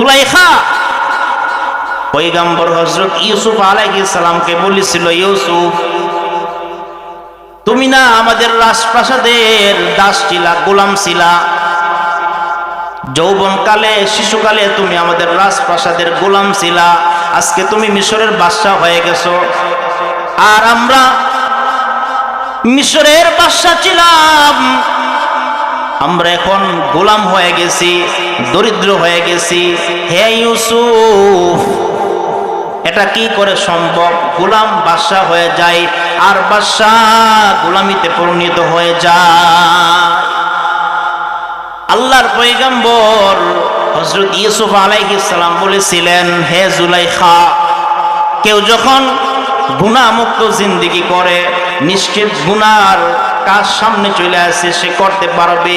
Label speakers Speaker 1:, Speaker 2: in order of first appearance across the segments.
Speaker 1: জুলাইখা। পৈগম্বর হজরত ইউসুফ বলেছিল, ইউসুফ, তুমি না আমাদের রাজপ্রাসাদের দাস ছিলা গোলাম ছিলা যৌবনকালে, শিশুকালে তুমি আমাদের রাজপ্রাসাদের গোলাম ছিলা আজকে তুমি মিশরের বাদশাহ হয়ে গেছো। আর আমরা মিশরের বাদশাহ ছিলাম। আমরা এখন গোলাম হয়ে গেছি, দরিদ্র হয়ে গেছি। হে ইউসুফ, এটা কি করে সম্ভব? গোলাম বাদশাহ হয়ে যায়, আর বাদশাহ গোলামিতে পরিণত হয়ে যায়। আল্লাহর পয়গম্বর হজরত ইউসুফ সালাম বলেছিলেন, হে জুলাইখা, কেউ যখন গুণামুক্ত জিন্দিগি করে, নিশ্চিত গুনার কাজ সামনে চলে আসে, সে করতে পারবে।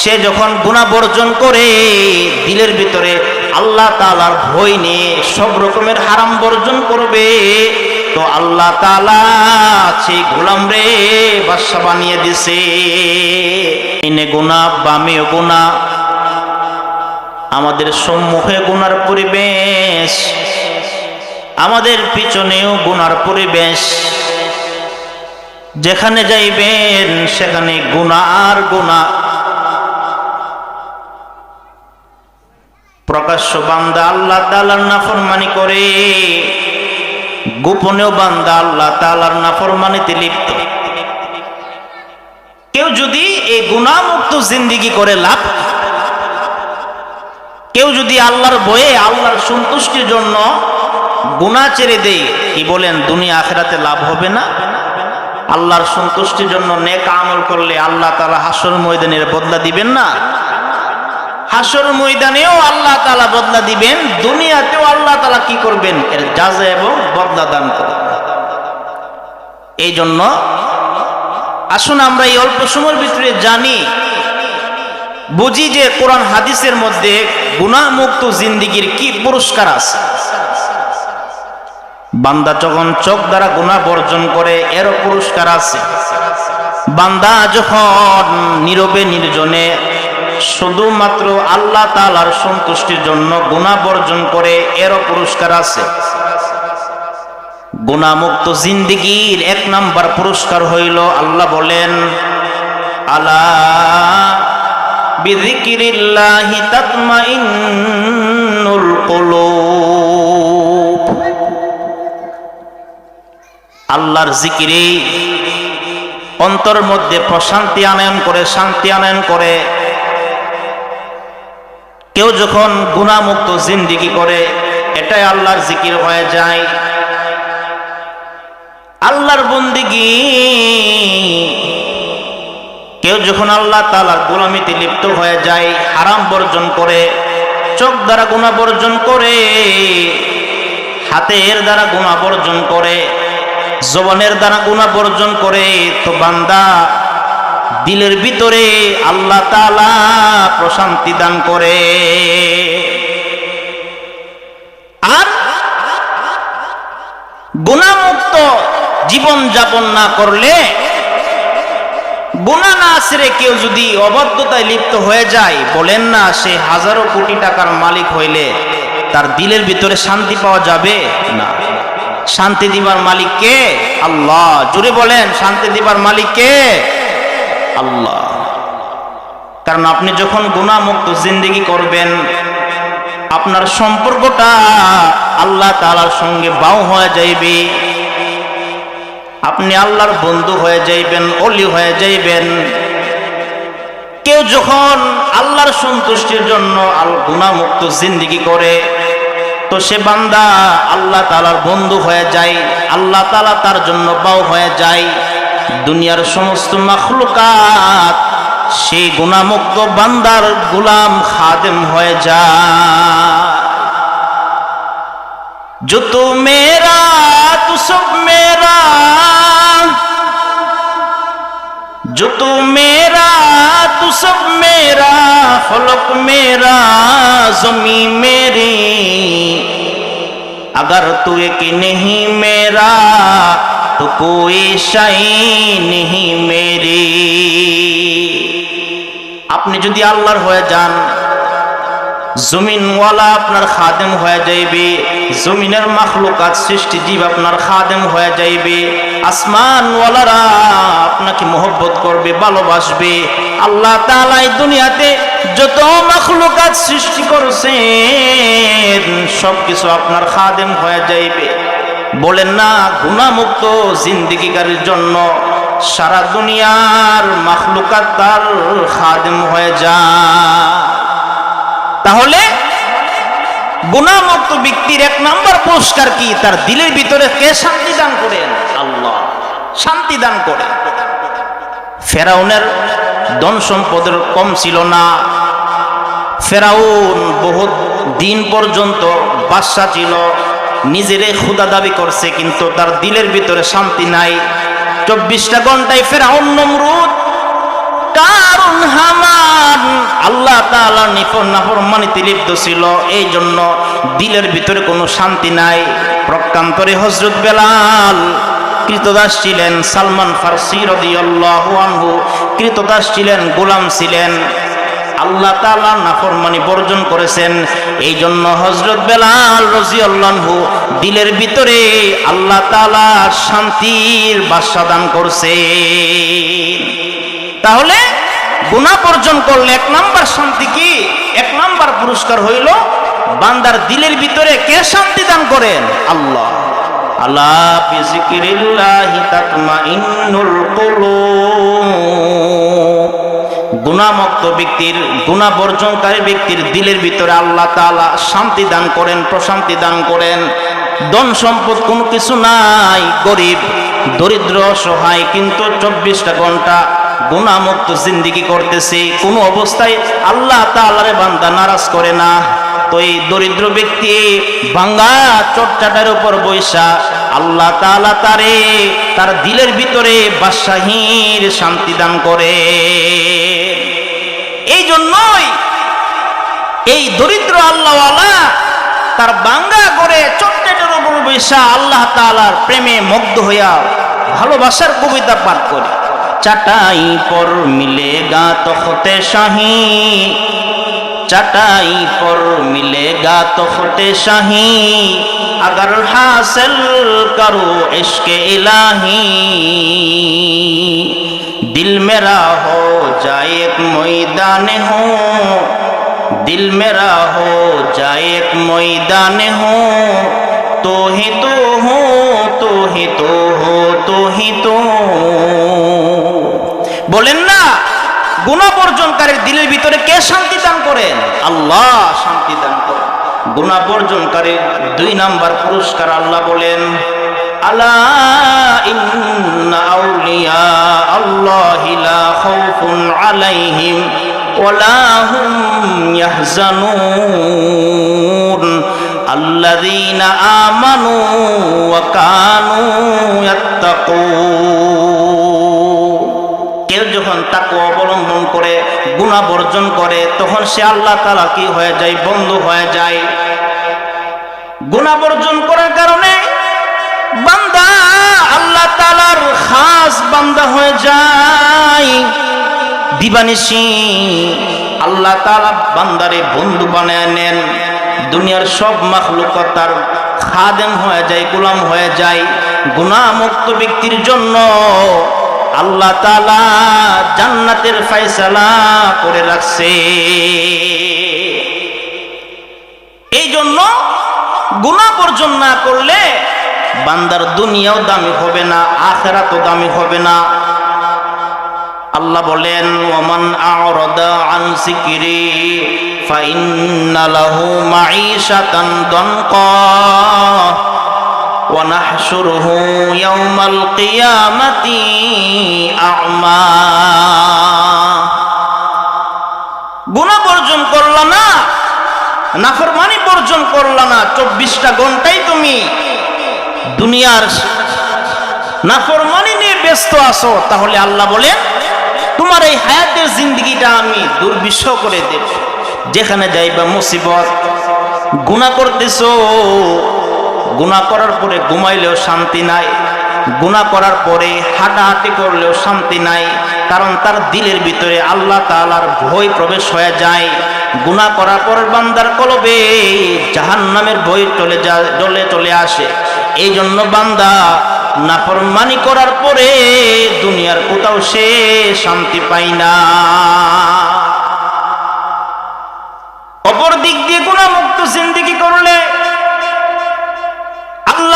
Speaker 1: সে যখন গুণা বর্জন করে, দিলের ভিতরে আল্লাহ তালার ভয় নিয়ে সব রকমের হারাম বর্জন করবে। তো আল্লাহ তালা সেই গোলাম রে বাসা বানিয়ে দিছে। ইনে গুণা বামেও গুণা আমাদের সম্মুখে গুনার পরিবেশ, আমাদের পিছনেও গুনার পরিবেশ। যেখানে যাইবেন, সেখানে গুণা আর গুণা প্রকাশ্য বান্দা আল্লাহ তালার নাফরমানি করে, গোপনেও বান্দা আল্লাহ তালার নাফরমানিতে লিপ্ত। কেউ যদি এই গুণামুক্ত জিন্দিগি করে লাভ কেউ যদি আল্লাহর বয়ে আল্লাহর সন্তুষ্টির জন্য গুণা ছেড়ে দেয়, কি বলেন, দুনিয়া আখেরাতে লাভ হবে না? আল্লাহর সন্তুষ্টির জন্য নেক আমল করলে আল্লাহ তালা হাসর ময়দানের বদলা দিবেন না। হাসর ময়দানেও আল্লাহ তালা বদলা দিবেন, দুনিয়াতেও আল্লাহ তালা কি করবেন? এর যাজা এবং বদলা দান করবেন। এই জন্য আসুন আমরা এই অল্প সময়ের ভিতরে জানি, বুঝি যে কোরআন হাদিসের মধ্যে গুণামুক্ত জিন্দিগির কি পুরস্কার আছে। বান্দা যখন চোখ দ্বারা গুণা বর্জন করে, এরও পুরস্কার আছে। বান্দা যখন নীরবে নির্জনে, শুধুমাত্র আল্লাহ তালার সন্তুষ্টির জন্য গুণা বর্জন করে, এরও পুরস্কার আছে। গুণামুক্ত জিন্দিগির এক নাম্বার পুরস্কার হইল, আল্লাহ বলেন, আলা বিযিকিরিল্লাহি তাতমাইন্নুল কুলুব। আল্লাহর জিকিরে অন্তর মধ্যে প্রশান্তি আনয়ন করে, শান্তি আনয়ন করে। কেউ যখন গুণামুক্ত জিন্দিগি করে, এটাই আল্লাহর জিকির হয়ে যায়। আল্লাহর বন্দিগি। কেউ যখন আল্লাহ তালার গোলামিতে লিপ্ত হয়ে যায়, হারাম বর্জন করে, চোখ দ্বারা গুণা বর্জন করে, হাতের দ্বারা গুণা বর্জন করে জবানের দ্বারা গুণা বর্জন করে, তো বান্দা দিলের ভিতরে আল্লাহ তালা প্রশান্তি দান করে। আর গুণামুক্ত জীবন যাপন না করলে গুণা না ছেড়ে কেউ যদি অবাধ্যতায় লিপ্ত হয়ে যায়, বলেন না সে হাজারো কোটি টাকার মালিক হইলে তার দিলের ভিতরে শান্তি পাওয়া যাবে? না। শান্তি দিবার মালিক কে? আল্লাহ। জুড়ে বলেন, শান্তি দিবার মালিক কে? আল্লাহ। কারণ আপনি যখন গুণামুক্ত জিন্দিগি করবেন, আপনার সম্পর্কটা আল্লাহ তালার সঙ্গে বাউ হয়ে যাইবে। আপনি আল্লাহর বন্ধু হয়ে যাইবেন অলি হয়ে যাইবেন। কেউ যখন আল্লাহর সন্তুষ্টির জন্য আল গুণামুক্ত জিন্দিগি করে তো সে বান্দা আল্লাহ তালার বন্ধু হয়ে যায় আল্লাহ তালা তার জন্য বাউ হয়ে যায় দুনিয়ার সমস্ত মাখলুকাত সেই গুণামুক্ত বান্দার গুলাম খাদেম হয়ে যায় जो तू मेरा तू सब मेरा जो तू मेरा तू सब मेरा फलक मेरा जमी मेरी अगर तू एक नहीं मेरा तो कोई शाही नहीं मेरी আপনি যদি আল্লাহর হয়ে যান জমিনওয়ালা আপনার খাদেম হয়ে যাইবে জমিনের মাখলুকাত সৃষ্টি জীব আপনার খাদেম হয়ে যাইবে আসমানওয়ালারা আপনাকে মোহব্বত করবে ভালোবাসবে আল্লাহ তাআলা এই দুনিয়াতে যত মাখলুকাত সৃষ্টি করছেন সবকিছু আপনার খাদেম হয়ে যাইবে। বলেন না, গুণামুক্ত জিন্দিগিকারীর জন্য সারা দুনিয়ার মাখলুকাত তার খাদেম হয়ে যা। তাহলে গুণামুক্ত ব্যক্তির এক নম্বর পুরস্কার কি? তার দিলের ভিতরে কে শান্তি দান করেন? আল্লাহ। শান্তি দান করে ফেরাউনের ধন সম্পদের কম ছিল না। ফেরাউন বহুত দিন পর্যন্ত বাদশা ছিল। নিজেরে ক্ষুদা দাবি করছে, কিন্তু তার দিলের ভিতরে শান্তি নাই। চব্বিশটা ঘন্টায় ফেরাউন নমরুদ কারণ হামান, আল্লাহ তাআলা নিফর নাফরমানিতে লিপ্ত ছিল। এই জন্য দিলের ভিতরে কোনো শান্তি নাই। প্রকান্তরে হজরত বেলাল কৃতদাস ছিলেন সালমান ফার্সি রদিয়াল্লাহু আনহু। কৃতদাস ছিলেন, গোলাম ছিলেন। আল্লাহ তাআলা নাফরমানি বর্জন করেছেন। এই জন্য হজরত বেলাল রজিয়াল্লাহু দিলের ভিতরে আল্লাহ তালা শান্তির বাসা দান করছে তাহলে গুণা বর্জন করলে এক নাম্বার শান্তি কি? এক নাম্বার পুরস্কার হইল বান্দার দিলের ভিতরে কে শান্তি দান করেন? আল্লাহ। আল্লাহ বিজিকিরিল্লাহি তাতমাইন্নুল কুলুব। গুণামুক্ত ব্যক্তির গুণা বর্জনকারী ব্যক্তির দিলের ভিতরে আল্লাহ তাআলা শান্তি দান করেন, প্রশান্তি দান করেন। ধন সম্পদ কোনো কিছু নাই, গরিব, দরিদ্র সহায় কিন্তু চব্বিশটা ঘণ্টা গুণামুক্ত জিন্দিগি করতেছে। কোনো অবস্থায় আল্লাহ তাআলারে বান্দা নারাজ করে না। এই দরিদ্র ব্যক্তি ভাঙ্গা চটচাটার উপর বৈশা, আল্লাহ তাআলা তারে তার দিলের ভিতরে বাদশাহীর শান্তি দান করে। এই জন্যই এই দরিদ্র আল্লাহওয়ালা তার বাঙ্গা করে চটচাটার উপর বৈশা, আল্লাহ তাআলার প্রেমে মুগ্ধ হইয়া ভালোবাসার কবিতা পাঠ করে। চাটাই পর মিলেগা তখতে শাহী चटाई पर मिलेगा तो फटे शाही। अगर हासिल करो इश्क इलाही। दिल मेरा हो जाए एक मैदान हो। दिल मेरा हो जाए एक मैदान গুণা বর্জনকারীর দিলের ভিতরে কে শান্তি দান করেন? আল্লাহ শান্তি দান করেন। গুণা বর্জনকারীর দুই নাম্বার পুরস্কার আল্লাহ বলেন আলাইহিম আমানু কানু ইয়াত্তাকুন। কেউ যখন তাকে অবলম্বন করে, গুণা বর্জন করে, তখন সে আল্লাহ তালা কি হয়ে যায়? বন্ধু হয়ে যায়। গুণা বর্জন করার কারণে বান্দা আল্লাহ তালার খাস বান্দা হয়ে যায়। দিবানিসি আল্লাহ তালা বান্দারে বন্ধু বানায় নেন। দুনিয়ার সব মাখলুক তার খাদেম হয়ে যায়, গোলাম হয়ে যায়। গুণামুক্ত ব্যক্তির জন্য আল্লাহ তালা জান্নাতের ফাইসালা করে রাখছে। এই জন্য গুণা বর্জন না করলে বান্দার দুনিয়াও দামি হবে না, আখেরাতও দামি হবে না। আল্লাহ বলেন ওমান আরদা আন সিকিরি ফাইন্না লাহু মাঈশাতান দনকা। ونحشره يوم القيامة أعمى গুণা বর্জন করল না নাফরমানি বর্জন করল না চব্বিশটা ঘন্টাই তুমি দুনিয়ার নাফরমানি নিয়ে ব্যস্ত আছো তাহলে আল্লাহ বলেন তোমার এই হায়াতের জিন্দগিটা আমি দুর্বিষ করে দেব যেখানে যাইবা মুসিবত গুণা করতেছো গুণা করার পরে ঘুমাইলেও শান্তি নাই। গুণা করার পরে হাঁটাহাঁটি করলেও শান্তি নাই, কারণ তার দিলের ভিতরে আল্লাহ তালার ভয় প্রবেশ হয়ে যায়। গুনাহ করার পর বান্দার কলবে জাহান্নামের বই চলে যা চলে চলে আসে। এই জন্য বান্দা নাফরমানি করার পরে দুনিয়ার কোথাও সে শান্তি পায় না। অপর দিক দিয়ে গুণামুক্ত জিন্দিগি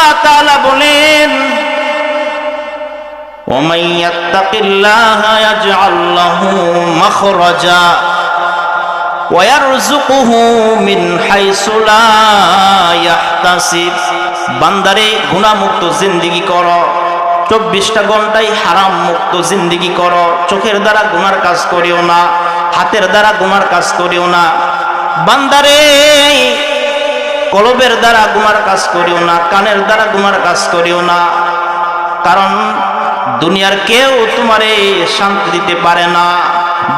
Speaker 1: আল্লাহ তাআলা বলেন ومن يتق الله يجعل له مخرجا ويرزقه من حيث لا يحتسب বান্দারে গুণামুক্ত জিন্দিগি করো চব্বিশটা ঘন্টায় হারাম মুক্ত জিন্দিগি করো চোখের দ্বারা গুনার কাজ করিও না হাতের দ্বারা গুনার কাজ করিও না বান্দারে কলবের দ্বারা গুমার কাজ করিও না, কানের দ্বারা গুমার কাজ করিও না। কারণ দুনিয়ার কেউ তোমারে শান্তি দিতে পারে না,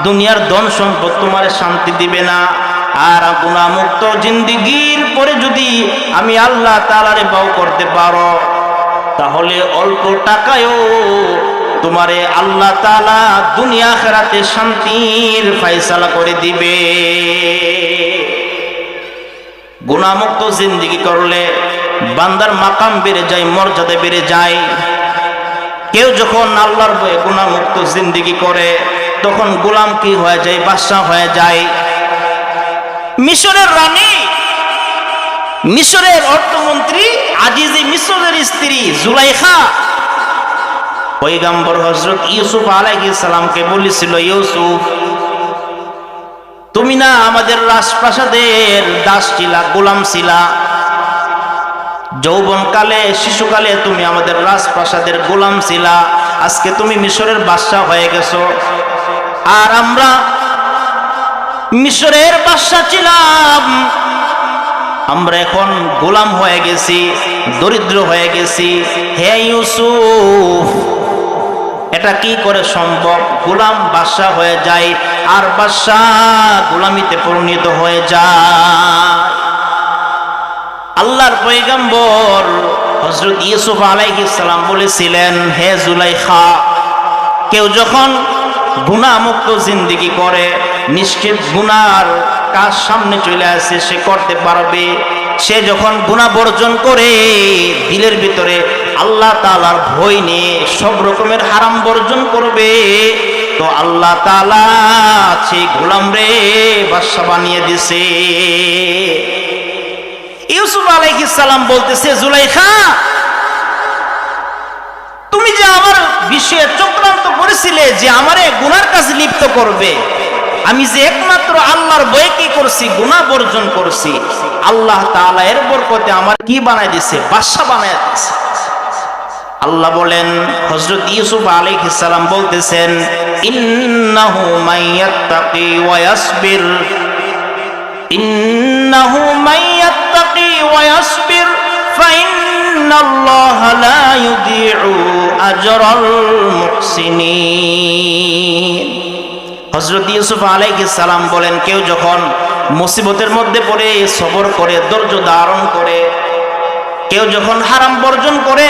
Speaker 1: দুনিয়ার ধন সম্পদ তোমারে শান্তি দিবে না। আর গুণামুক্ত জিন্দিগির পরে যদি আমি আল্লাহ তালারে বাউ করতে পারো, তাহলে অল্প টাকায়ও তোমারে আল্লাহ তালা দুনিয়া খেরাতে শান্তির ফাইসালা করে দিবে। গুণামুক্ত জিন্দিগি করলে বান্দার মাকাম বেড়ে যায়, মর্যাদা বেড়ে যায়। কেউ যখন আল্লাহর বয়ে গুণামুক্ত জিন্দিগি করে, তখন গোলাম কি হয়ে যায়? বাদশাহ হয়ে যায়। মিশরের রানী, মিশরের অর্থমন্ত্রী, আজিজি মিশরের স্ত্রী জুলাইখা পৈগম্বর হজরত ইউসুফ আলাইহিস সালামকে বলেছিল, ইউসুফ তুমি না আমাদের রাজপ্রাসাদের দাস ছিলা গোলাম ছিলা যৌবনকালে, শিশুকালে তুমি আমাদের রাজপ্রাসাদের গোলাম ছিলা আজকে তুমি মিশরের বাদশাহ হয়ে গেছো। আর আমরা মিশরের বাদশাহ ছিলাম। আমরা এখন গোলাম হয়ে গেছি, দরিদ্র হয়ে গেছি। হে ইউসুফ এটা কি করে সম্ভব? গোলাম বাদশাহ হয়ে যায় আর বাদশাহ গোলামিতে পরিণত হয়ে যায়। আল্লাহর পয়গম্বর হজরত ইউসুফ সালাম বলেছিলেন, হে জুলাইখা, কেউ যখন গুণামুক্ত জিন্দিগি করে নিশ্চিত গুনার কাজ সামনে চলে আসে, সে করতে পারবে। সে যখন গুণা বর্জন করে দিলের ভিতরে আল্লাহ তালার ভয় নিয়ে সব রকমের হারাম বর্জন করবে। তো আল্লাহ তালা সেই গোলাম রে বাদশা বানিয়ে দিছে। ইউসুফ আলাইহিস সালাম বলতেছে, জুলাইখা, তুমি যে আমার বিষয়ে চক্রান্ত করেছিলে যে আমারে গুনার কাছে লিপ্ত করবে, আমি যে একমাত্র আল্লাহর বয়ে কি করছি, গুনাহ বর্জন করছি, আল্লাহ তাআলা এর বরকতে আমার কি বানায় দিছে, বাদশা বানায় দিছে। আল্লাহ বলেন, হযরত ইউসুফ সালাম বলতেছেন হযরত ইউসুফ সালাম বলেন, কেউ যখন মুসিবতের মধ্যে পড়ে, সবর করে, ধৈর্য ধারণ করে কেউ যখন হারাম বর্জন করে,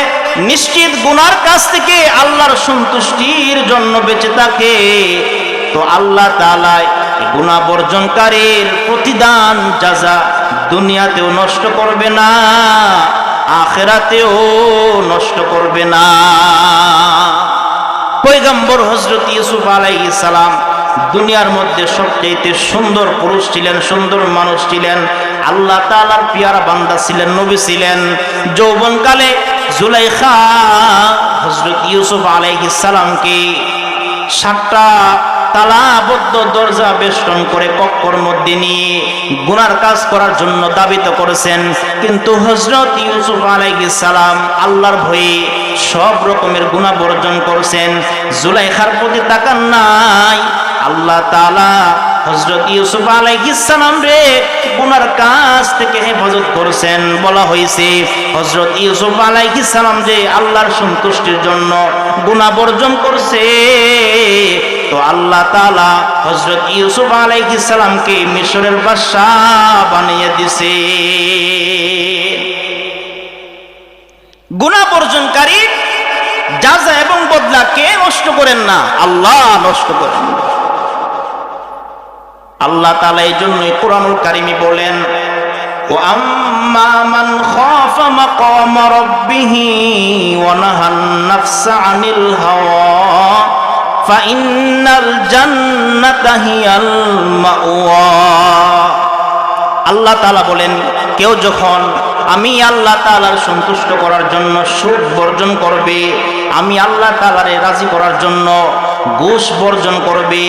Speaker 1: নিশ্চিত গুনার কাছ থেকে আল্লাহর সন্তুষ্টির জন্য বেঁচে থাকে। তো আল্লাহ গুণা বর্জনকারীর প্রতিদান যাজা দুনিয়াতেও নষ্ট করবে না, আখেরাতেও নষ্ট করবে না। পৈগম্বর হজরত ইউসুফ আলাইহিস সালাম দুনিয়ার মধ্যে সবচেয়ে সুন্দর পুরুষ ছিলেন, সুন্দর মানুষ ছিলেন। আল্লাহ তাআলার পিয়ারা বান্দা ছিলেন, নবী ছিলেন। যৌবনকালে জুলাইখা হজরত ইউসুফ আলাইহিস সালামকে সাতটা তালাবদ্ধ দরজা বেষ্টন করে কক্ষর মধ্যে নিয়ে গুনার কাজ করার জন্য দাবিত করেছেন। কিন্তু হজরত ইউসুফ সালাম আল্লাহর ভয়ে সব রকমের গুণা বর্জন করছেন। জুলাইখার প্রতি তাকান নাই, আল্লাহ তাআলা হজরত ইউসুফ আলাইহিস সালাম রে গুনার কাছ থেকে হেফাজত করছেন। বলা হয়েছে হজরত ইউসুফ আলাইহিস সালাম যে আল্লাহর সন্তুষ্টির জন্য গুনাহ বর্জন করছে। তো আল্লাহ তাআলা হজরত ইউসুফ আলাইহিস সালামকে মিশরের বাদশাহ বানিয়ে দিছে। গুনাহ বর্জনকারী যা এবং বদলা কে নষ্ট করেন না? আল্লাহ নষ্ট করেন। আল্লাহ তালা এই জন্যই কোরআনুল কারিমি বলেন ও আল্লাহ তালা বলেন, কেউ যখন আমি আল্লাহ তালার সন্তুষ্ট করার জন্য সুখ বর্জন করবে, আমি আল্লাহ তালারে রাজি করার জন্য ঘুষ বর্জন করবে,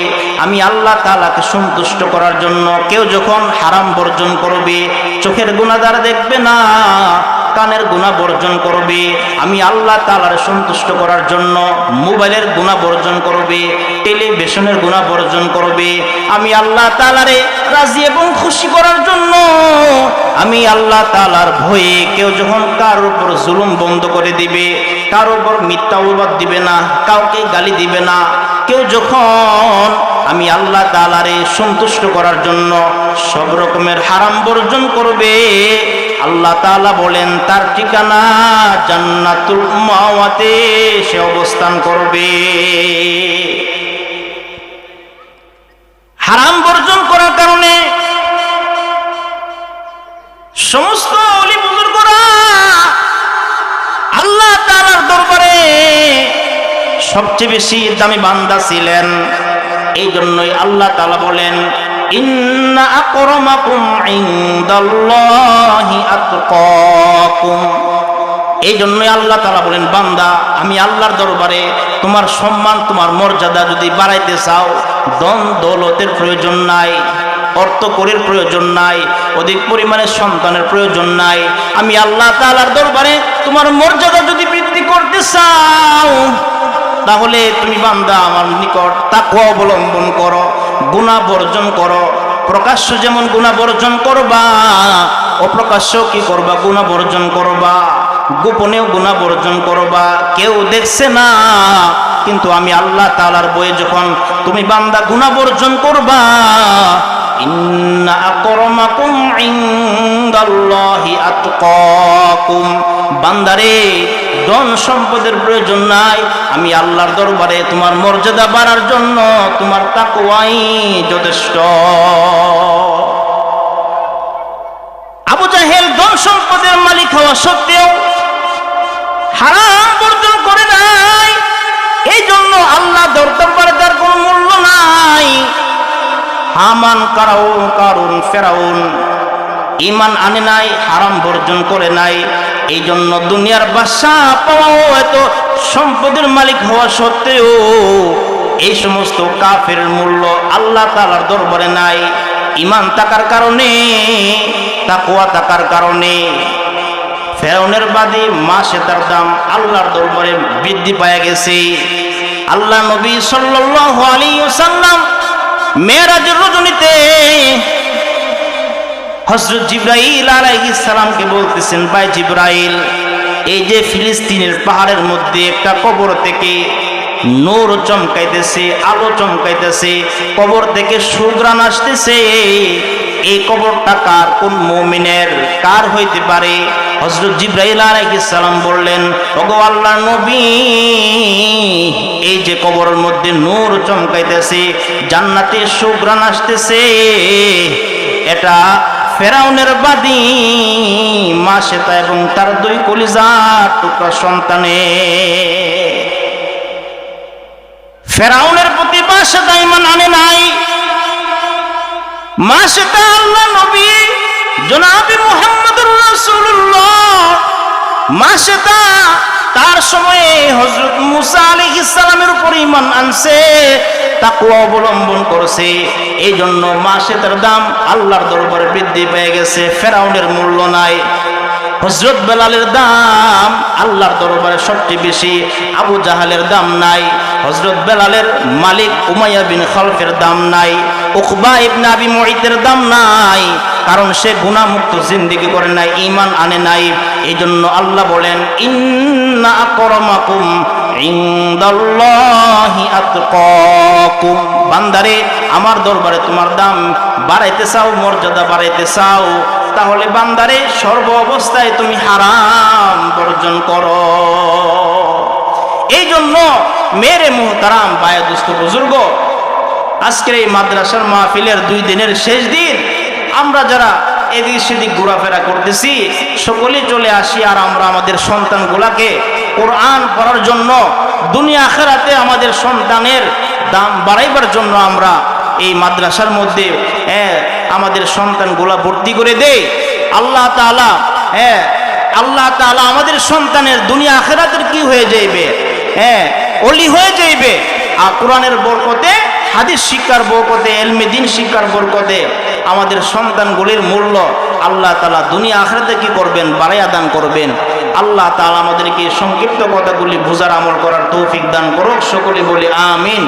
Speaker 1: আমি আল্লাহ তালাকে সন্তুষ্ট করার জন্য কেউ যখন হারাম বর্জন করবে, চোখের গুণাদার দেখবে না, কানের গুণা বর্জন করবে, আমি আল্লাহ তালার সন্তুষ্ট করার জন্য মোবাইলের গুণা বর্জন করবে, টেলিভিশনের গুণা বর্জন করবে, আমি আল্লাহ তালারে রাজি এবং খুশি করার জন্য, আমি আল্লাহ তালার ভয়ে কেউ যখন কার উপর জুলুম বন্ধ করে দিবে কার উপর মিথ্যা অবাদ দিবে না, কাউকে গালি দিবে না কেউ যখন আমি আল্লাহ তালারে সন্তুষ্ট করার জন্য সব রকমের হারাম বর্জন করবে, আল্লাহ তাআলা বলেন, তার ঠিকানা জান্নাতুল মাওয়াতে সে অবস্থান করবে। হারাম বর্জন করার কারণে সমস্ত সবচেয়ে বেশি দামি বান্দা ছিলেন। এই জন্যই আল্লাহ তালা বলেন এই জন্যই আল্লাহ তালা বলেন, বান্দা, আমি আল্লাহর দরবারে তোমার সম্মান, তোমার মর্যাদা যদি বাড়াইতে চাও দন দৌলতের প্রয়োজন নাই, অর্থ করির প্রয়োজন নাই, অধিক পরিমাণে সন্তানের প্রয়োজন নাই। আমি আল্লাহ তাআলার দরবারে তোমার মর্যাদা যদি বৃদ্ধি করতে চাও তাহলে তুমি বান্দা আমার নিকট তাকুয়া অবলম্বন করো গুণা বর্জন করো। প্রকাশ্য যেমন গুণা বর্জন করবা, অপ্রকাশ্য কি করবা? গুণা বর্জন করবা। গোপনেও গুণা বর্জন করবা। কেউ দেখছে না, কিন্তু আমি আল্লাহ তালার বইয়ে যখন তুমি বান্দা গুণা বর্জন করবা ইন্না আকরমাকুম ইনদাল্লাহি আতকাকুম। বান্দারে, ধন সম্পদের প্রয়োজন নাই। আমি আল্লাহর দরবারে তোমার মর্যাদা বাড়ার জন্য তোমার তাকওয়াই যথেষ্ট। আবু জাহেল ধন সম্পদের মালিক হওয়া সত্ত্বেও হারাম বর্জন করে নাই। এই জন্য আল্লাহ দরবারে তার কোনো মূল্য নাই। হামান কারাউন কারুন ফেরাউন। ইমান আনে নাই, হারাম বর্জন করে নাই। এই জন্য দুনিয়ার বাসা পাওয়াও এত সম্পদের মালিক হওয়া সত্ত্বেও এই সমস্ত কাফের মূল্য আল্লাহ তালার দরবারে নাই। ইমান থাকার কারণে তাকুয়া থাকার কারণে। ফেরাউনের বাদে মাসে তার দাম আল্লাহর দরবারে বৃদ্ধি পায় গেছে। আল্লাহ নবী সাল্লাল্লাহু আলাইহি ওয়াসাল্লাম মেয়েরাজের রজনীতে হজরত জিব্রাইল আলাইহিস বলতেছেন, ভাই জিব্রাইল, এই যে ফিলিস্তিনের পাহাড়ের মধ্যে একটা কবর থেকে নূর চমকাইতেছে, আলো চমকাইতেছে, কবর থেকে সুগ্রাণ আসতেছে। এই কবরটা কার? কোন মুমিনের? কার হইতে পারে? হজরত আলাইহিস সালাম বললেন, ওগো নবী, এই যে কবরের মধ্যে নূর চমকাইতেছে, জান্নাতে সুগ্রাণ আসতেছে। এটা ফেরাউনের বাদী মা শ্বেতা এবং তার দুই কলিজা টুকরা সন্তানে ফেরাউনের প্রতি শ্বেতা ইমান আনে নাই। মা আল্লাহ নবী জনাবি মুহাম্মদুর রাসূলুল্লাহ। মা তার সময়ে হজরত মুসা আলাইহিস সালামের উপর ইমান আনছে তাকুয়া অবলম্বন করছে। এই জন্য মাসে তার দাম আল্লাহর দরবারে বৃদ্ধি পেয়ে গেছে, ফেরাউনের মূল্য নাই। হজরত বেলালের দাম আল্লাহর দরবারে সবচেয়ে বেশি, আবু জাহালের দাম নাই। হজরত বেলালের মালিক উমাইয়া বিন খলফের দাম নাই, উকবা ইবনে আবি মুঈতের দাম নাই, কারণ সে গুণামুক্ত জিন্দিগি করে নাই ইমান আনে নাই। এই জন্য আল্লাহ বলেন, ইন্না আকরামাকুম বান্দারে, আমার দরবারে তোমার দাম বাড়াইতে চাও, মর্যাদা বাড়াইতে চাও, তাহলে বান্দারে সর্ব অবস্থায় তুমি হারাম বর্জন করো। এই জন্য মেরে মুহতারাম বায়দুস্ত বুজুর্গ, আজকের এই মাদ্রাসার মাহফিলের দুই দিনের শেষ দিন আমরা যারা এদিক সেদিক ঘোরাফেরা করতেছি, সকলেই চলে আসি আর আমরা আমাদের সন্তানগুলাকে কোরআন পড়ার জন্য, দুনিয়া আখেরাতে আমাদের সন্তানের দাম বাড়াইবার জন্য আমরা এই মাদ্রাসার মধ্যে হ্যাঁ আমাদের সন্তানগুলা ভর্তি করে দেই। আল্লাহ তাআলা হ্যাঁ আল্লাহ তাআলা আমাদের সন্তানের দুনিয়া আখেরাতের কি হয়ে যাইবে? হ্যাঁ অলি হয়ে যাইবে। আর কোরআনের বরকতে, হাদিস শিক্ষার বরকতে, এলমে দিন শিক্ষার বরকতে আমাদের সন্তানগুলির মূল্য আল্লাহ তালা দুনিয়া আখড়াতে কি করবেন? বাড়াইয়া দান করবেন। আল্লাহ তালা আমাদেরকে সংক্ষিপ্ত কথাগুলি বোঝার আমল করার তৌফিক দান করুক। সকলে বলি, আমিন।